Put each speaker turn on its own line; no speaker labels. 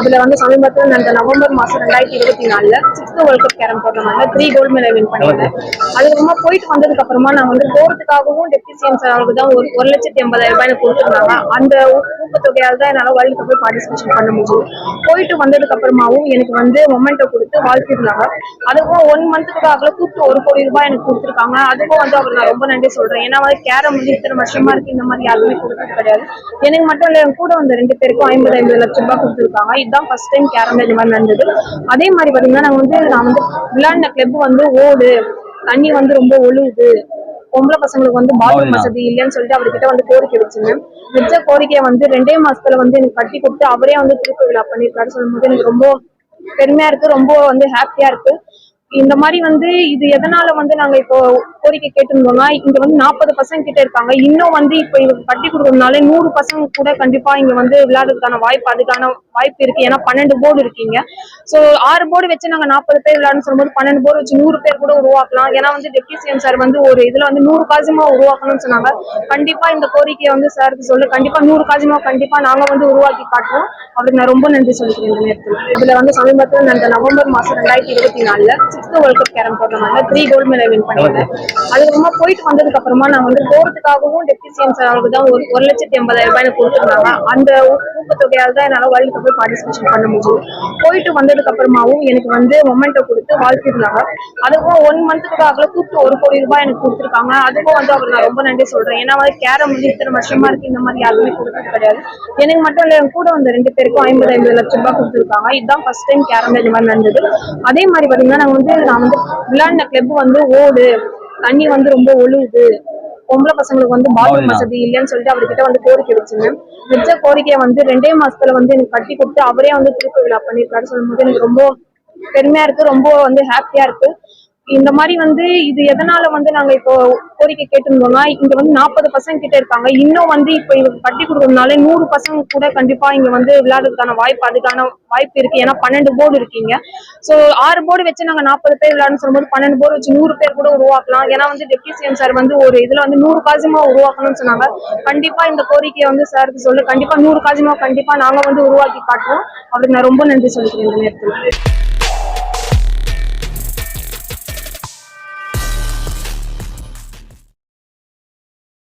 அதுல வந்து சமீபத்தில் அந்த நவம்பர் மாசம் ரெண்டாயிரத்தி இருபத்தி நாலுல சிக்ஸ்த் வேர்ல்ட் கப் கேரம் டோர்னமெண்ட்ல த்ரீ கோல்டு மெடல் வின் பண்ணியிருந்தேன் அதுக்கப்புறமா போயிட்டு வந்ததுக்கு அப்புறமா நான் வந்து போறதுக்காகவும் டெப்டி சிஎம் சாருக்கு தான் ஒரு ஒரு லட்சத்தி எண்பதாயிரம் ரூபாய் எனக்கு கொடுத்துருந்தாங்க. அந்த ஊ- ஊக்கத்தொகையால் தான் என்னால வேர்ல்டு கப்பில் பார்ட்டிசிபேஷன் பண்ண முடியும் போயிட்டு வந்ததுக்கு அப்புறமாவும் எனக்கு வந்து மொமெண்ட்டை கொடுத்து வாழ்த்திருந்தாங்க. அதுக்கும் ஒன் மந்த்துக்காக கூப்பிட்டு ஒரு கோடி ரூபாய் எனக்கு கொடுத்துருக்காங்க. அதுக்கும் வந்து அவர் நான் ரொம்ப நன்றி சொல்றேன். ஏன்னா வந்து கேரம் வந்து இத்தனை வருஷமா இருக்கு. இந்த மாதிரி யாருமே கொடுத்தது கிடையாது. எனக்கு மட்டும் இல்லை என் கூட வந்த ரெண்டு பேருக்கும் ஐம்பது ஐம்பது லட்சம் ரூபாய் கொடுத்துருக்காங்க. இதுதான் ஃபர்ஸ்ட் டைம் கேரம்ல இந்த மாதிரி நடந்தது அதே மாதிரி பாத்தீங்கன்னா நான் வந்து நான் வந்து விளையாடின கிளப் வந்து ஓடு. தண்ணி வந்து ரொம்ப ஒழுகுது. பொம்பளை பசங்களுக்கு வந்து பாத்ரூம் வசதி இல்லைன்னு சொல்லிட்டு அவர்கிட்ட வந்து கோரிக்கை வச்சிருந்தேன். வச்ச கோரிக்கையை வந்து ரெண்டே மாசத்துல வந்து எனக்கு கட்டி கொடுத்து அவரே வந்து திருப்பி விழா பண்ணியிருக்காரு. சொல்லும்போது எனக்கு ரொம்ப பெருமையா இருக்கு. ரொம்ப வந்து ஹாப்பியா இருக்கு. இந்த மாதிரி வந்து இது எதனால வந்து நாங்க இப்போ கோரிக்கை கேட்டிருந்தோம்னா இங்க வந்து நாற்பது பசங்க கிட்ட இருக்காங்க. இன்னும் வந்து இப்போ இவங்க கட்டி கொடுக்கறதுனால நூறு பசங்க கூட கண்டிப்பா இங்க வந்து விளையாடுறதுக்கான வாய்ப்பு அதுக்கான வாய்ப்பு இருக்கு. ஏன்னா பன்னெண்டு போர்டு இருக்கீங்க. சோ ஆறு போர்டு வச்சு நாங்க நாற்பது பேர் விளையாடணும் சொல்லும்போது பன்னெண்டு போர்டு வச்சு நூறு பேர் கூட உருவாக்கலாம். ஏன்னா வந்து டெப்டி சிஎம் சார் வந்து ஒரு இதுல வந்து நூறு காசிமா உருவாக்கணும்னு சொன்னாங்க. கண்டிப்பா இந்த கோரிக்கையை வந்து சாருக்கு சொல்லு. கண்டிப்பா நூறு காசிமா கண்டிப்பா நாங்க வந்து உருவாக்கி காட்டுவோம் அவருக்கு நான் ரொம்ப நன்றி சொல்லிக்கிறேன் இந்த நேரத்தில். இதுல வந்து சமீபத்தில் இந்த நவம்பர் மாசம் ரெண்டாயிரத்தி இருபத்தி நாலுல சிக்ஸ்த் வேர்ல்ட் கப் கேரம் டோர்னமெண்ட்ல த்ரீ கோல்டு மெடல் வின் பண்ணியிருந்தேன் அதுக்கப்புறமா போயிட்டு வந்ததுக்கு அப்புறமா நான் வந்து போறதுக்காகவும் டெப்டி சிஎம் சாருக்கு தான் ஒரு ஒரு லட்சத்தி எண்பதாயிரம் ரூபாய் எனக்கு கொடுத்துருந்தாங்க. அந்த ஊ- ஊக்கத்தொகையால் தான் என்னால வேர்ல்டு கப்பில் பார்ட்டிசிபேஷன் பண்ண முடியும் போயிட்டு வந்ததுக்கு அப்புறமாவும் எனக்கு வந்து மொமெண்ட்டை கொடுத்து வாழ்த்திருந்தாங்க. அதுக்கும் ஒன் மந்த்துக்காக கூப்பிட்டு ஒரு கோடி ரூபாய் எனக்கு கொடுத்துருக்காங்க. அதுக்கும் வந்து அவர் நான் ரொம்ப நன்றி சொல்றேன். ஏன்னா வந்து கேரம் வந்து இத்தனை வருஷமா இருக்கு. இந்த மாதிரி யாருமே கொடுத்தது கிடையாது. எனக்கு மட்டும் இல்ல என் கூட வந்த ரெண்டு பேருக்கும் ஐம்பது ஐம்பது லட்சம் ரூபாய் கொடுத்துருக்காங்க. இதுதான் ஃபர்ஸ்ட் டைம் கேரம்ல இந்த மாதிரி நடந்தது. அதே மாதிரி பாத்தீங்கன்னா நான் வந்து நான் வந்து விளையாடின கிளப் வந்து ஓடு. தண்ணி வந்து ரொம்ப ஒழுகுது. பொம்பளை பசங்களுக்கு வந்து பாத்ரூம் வசதி இல்லைன்னு சொல்லிட்டு அவர்கிட்ட வந்து கோரிக்கை வச்சிருந்தேன். வச்ச கோரிக்கையை வந்து ரெண்டே மாசத்துல வந்து எனக்கு கட்டி கொடுத்து அவரே வந்து திருப்பி விழா பண்ணியிருக்காரு. சொல்லும்போது எனக்கு ரொம்ப பெருமையா இருக்கு. ரொம்ப வந்து ஹாப்பியா இருக்கு. இந்த மாதிரி வந்து இது எதனால வந்து நாங்க இப்போ கோரிக்கை கேட்டிருந்தோம்னா இங்க வந்து நாற்பது பசங்க கிட்ட இருக்காங்க. இன்னும் வந்து இப்போ இவங்க கட்டி கொடுக்கறதுனால நூறு பசங்க கூட கண்டிப்பா இங்க வந்து விளையாடுறதுக்கான வாய்ப்பு அதுக்கான வாய்ப்பு இருக்கு. ஏன்னா பன்னெண்டு போர்டு இருக்கீங்க. சோ ஆறு போர்டு வச்சு நாங்க நாற்பது பேர் விளையாடணும்னு சொல்லும்போது பன்னெண்டு போர்டு வச்சு நூறு பேர் கூட உருவாக்கலாம். ஏன்னா வந்து டெப்டி சிஎம் சார் வந்து ஒரு இதுல வந்து நூறு காசிமா உருவாக்கணும்னு சொன்னாங்க. கண்டிப்பா இந்த கோரிக்கையை வந்து சாருக்கு சொல்லு. கண்டிப்பா நூறு காசிமா கண்டிப்பா நாங்க வந்து உருவாக்கி காட்டுவோம். அவருக்கு நான் ரொம்ப நன்றி சொல்லிக்கிறேன் இந்த நேரத்துல.